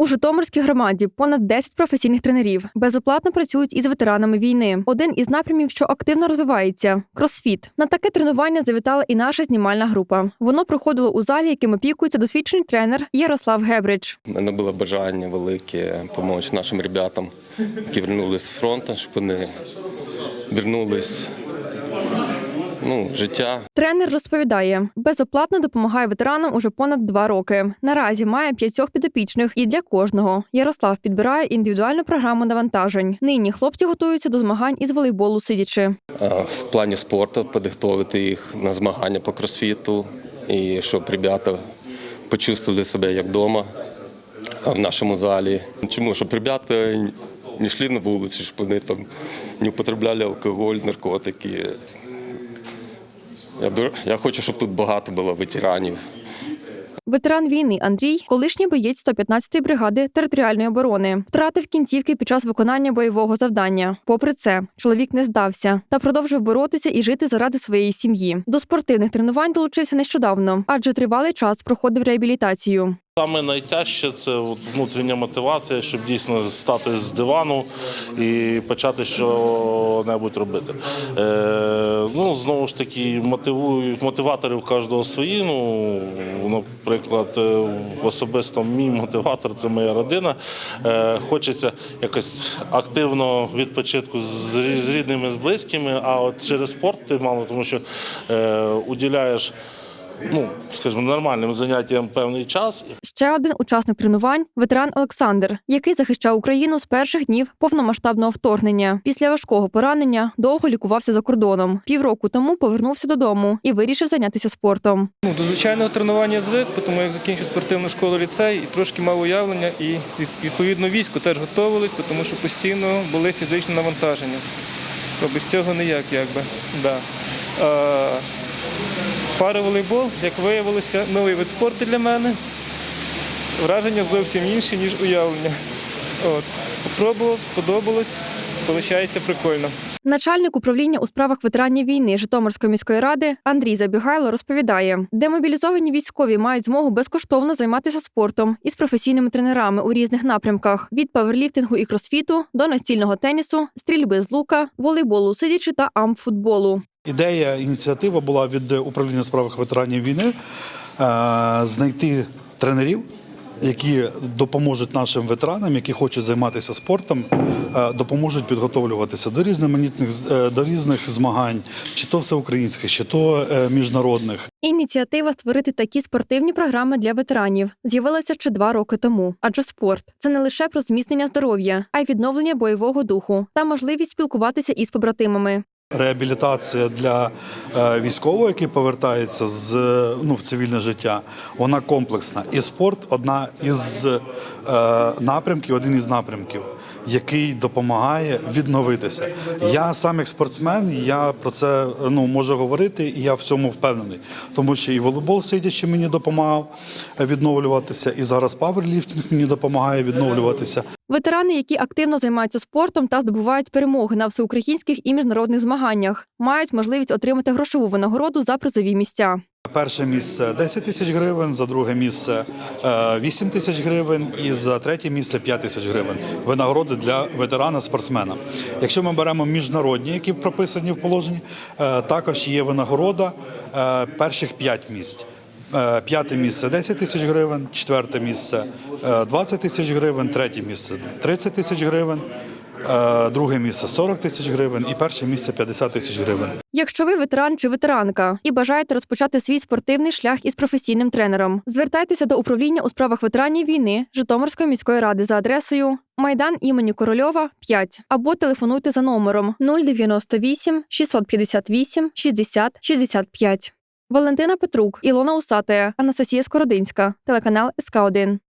У Житомирській громаді понад 10 професійних тренерів безоплатно працюють із ветеранами війни. Один із напрямів, що активно розвивається кросфіт. На таке тренування завітала і наша знімальна група. Воно проходило у залі, яким опікується досвідчений тренер Ярослав Гебрич. У мене було бажання велике допомогти нашим ребятам, які вернулись з фронту, щоб вони вернулись ну, життя. Тренер розповідає, безоплатно допомагає ветеранам уже понад два роки. Наразі має п'ятьох підопічних і для кожного. Ярослав підбирає індивідуальну програму навантажень. Нині хлопці готуються до змагань із волейболу сидячи. В плані спорту підготувати їх на змагання по кросфіту і щоб ребята почувствовали себе як вдома в нашому залі. Чому? Щоб ребята не йшли на вулицю, щоб вони там не употребляли алкоголь, наркотики. Я, я хочу, щоб тут багато було ветеранів. Ветеран війни Андрій, колишній боєць 115-ї бригади територіальної оборони, втратив кінцівки під час виконання бойового завдання. Попри це, чоловік не здався та продовжив боротися і жити заради своєї сім'ї. До спортивних тренувань долучився нещодавно, адже тривалий час проходив реабілітацію. Саме найтяжче це от внутрішня мотивація, щоб дійсно стати з дивану і почати що-небудь робити. Е, ну, знову ж таки, мотивують мотиватори у кожного свої. Ну, наприклад, е, особисто мій мотиватор це моя родина. Е, хочеться якось активно відпочитку з, з рідними, з близькими, а от через спорт ти мало, тому що е, уділяєш. Ну, скажімо, нормальним заняттям певний час, Ще один учасник тренувань ветеран Олександр, який захищав Україну з перших днів повномасштабного вторгнення. Після важкого поранення довго лікувався за кордоном. Півроку тому повернувся додому і вирішив зайнятися спортом. Ну, до звичайного тренування звик, тому як закінчив спортивну школу ліцей і трошки мав уявлення, і відповідно війську теж готувались, тому що постійно були фізичні навантаження. То без цього ніяк, якби. Да. А, Пари волейбол, як виявилося, новий вид спорту для мене. Враження зовсім інші, ніж уявлення. От. Попробував, сподобалось, виходить прикольно. Начальник управління у справах ветеранів війни Житомирської міської ради Андрій Забігайло розповідає, демобілізовані військові мають змогу безкоштовно займатися спортом із професійними тренерами у різних напрямках від паверліфтингу і кросфіту до настільного тенісу, стрільби з лука, волейболу сидячи та амфутболу. Ідея, ініціатива була від управління у справах ветеранів війни е, знайти тренерів, які допоможуть нашим ветеранам, які хочуть займатися спортом, е, допоможуть підготовлюватися до різноманітних е, до різних змагань, чи то всеукраїнських, чи то е, міжнародних. Ініціатива створити такі спортивні програми для ветеранів з'явилася ще два роки тому. Адже спорт це не лише про зміцнення здоров'я, а й відновлення бойового духу та можливість спілкуватися із побратимами. Реабілітація для е, військового, який повертається з ну в цивільне життя, вона комплексна. І спорт одна із е, напрямків, один із напрямків, який допомагає відновитися. Я сам як спортсмен, я про це ну можу говорити, і я в цьому впевнений, тому що і волейбол сидячи мені допомагав відновлюватися, і зараз паверліфтинг мені допомагає відновлюватися. Ветерани, які активно займаються спортом та здобувають перемоги на всеукраїнських і міжнародних змаганнях, мають можливість отримати грошову винагороду за призові місця. Перше місце 10 тисяч гривень, за друге місце е, 8 тисяч гривень і за третє місце 5 тисяч гривень. Винагороди для ветерана-спортсмена. Якщо ми беремо міжнародні, які прописані в положенні, е, також є винагорода е, перших 5 місць. Е, П'яте місце 10 тисяч гривень, четверте місце е, 20 тисяч гривень, третє місце 30 тисяч гривень, е, друге місце 40 тисяч гривень і перше місце 50 тисяч гривень. Якщо ви ветеран чи ветеранка і бажаєте розпочати свій спортивний шлях із професійним тренером, звертайтеся до управління у справах ветеранів війни Житомирської міської ради за адресою Майдан імені Корольова 5 або телефонуйте за номером 098 658 60 65. Валентина Петрук, Ілона Усатая, Анастасія Скородинська, телеканал СК 1